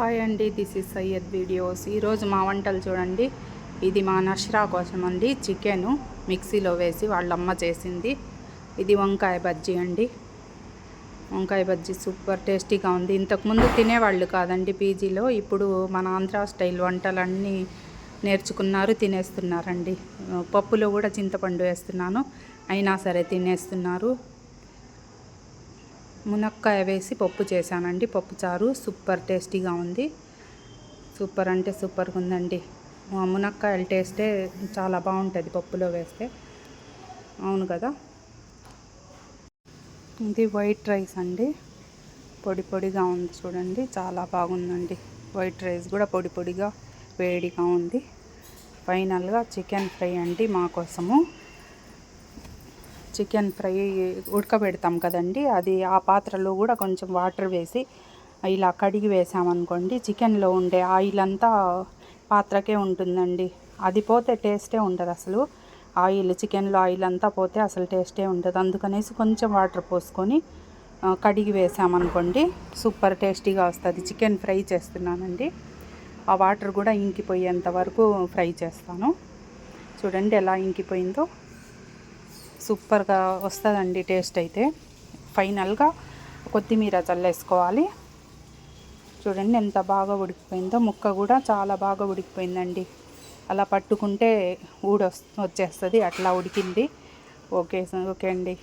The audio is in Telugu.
హాయ్ అండి దిస్ ఇస్ సయ్యద్ వీడియోస్ ఈరోజు మా వంటలు చూడండి. ఇది మా నష్రా కోసం అండి. చికెను మిక్సీలో వేసి వాళ్ళ అమ్మ చేసింది. ఇది వంకాయ బజ్జీ అండి. వంకాయ బజ్జీ సూపర్ టేస్టీగా ఉంది. ఇంతకుముందు తినేవాళ్ళు కాదండి పీజీలో. ఇప్పుడు మన ఆంధ్ర స్టైల్ వంటలన్నీ నేర్చుకున్నారు తినేస్తున్నారండి. పప్పులో కూడా చింతపండు వేస్తున్నాను. అయినా సరే తినేస్తున్నారు. మునక్కాయ వేసి పప్పు చేశానండి. పప్పు చారు సూపర్ టేస్టీగా ఉంది. సూపర్ అంటే సూపర్గా ఉందండి. మునక్కాయలు మునక్కాయల టేస్టే చాలా బాగుంటుంది పప్పులో వేస్తే. అవును కదా? ఇది వైట్ రైస్ అండి. పొడి పొడిగా ఉంది చూడండి. చాలా బాగుందండి. వైట్ రైస్ కూడా పొడి పొడిగా వేడిగా ఉంది. ఫైనల్గా చికెన్ ఫ్రై అండి మా కోసము. చికెన్ ఫ్రై ఉడకబెడతాం కదండి. అది ఆ పాత్రలో కూడా కొంచెం వాటర్ వేసి ఇలా కడిగి వేసామనుకోండి చికెన్లో ఉండే ఆయిల్ అంతా పాత్రకే ఉంటుందండి. అది పోతే టేస్టే ఉండదు అసలు. ఆయిల్ చికెన్లో ఆయిల్ అంతా పోతే అసలు టేస్టే ఉండదు. అందుకనేసి కొంచెం వాటర్ పోసుకొని కడిగి వేసామనుకోండి సూపర్ టేస్టీగా వస్తుంది. చికెన్ ఫ్రై చేస్తున్నానండి. ఆ వాటర్ కూడా ఇంకిపోయేంత వరకు ఫ్రై చేస్తాను. చూడండి ఎలా ఇంకిపోయిందో. సూపర్గా వస్తుందండి టేస్ట్ అయితే. ఫైనల్గా కొత్తిమీర చల్లేసుకోవాలి. చూడండి ఎంత బాగా ఉడికిపోయిందో. ముక్క కూడా చాలా బాగా ఉడికిపోయిందండి. అలా పట్టుకుంటే ఊడి వచ్చేస్తుంది అట్లా ఉడికింది. ఓకే ఓకే అండి.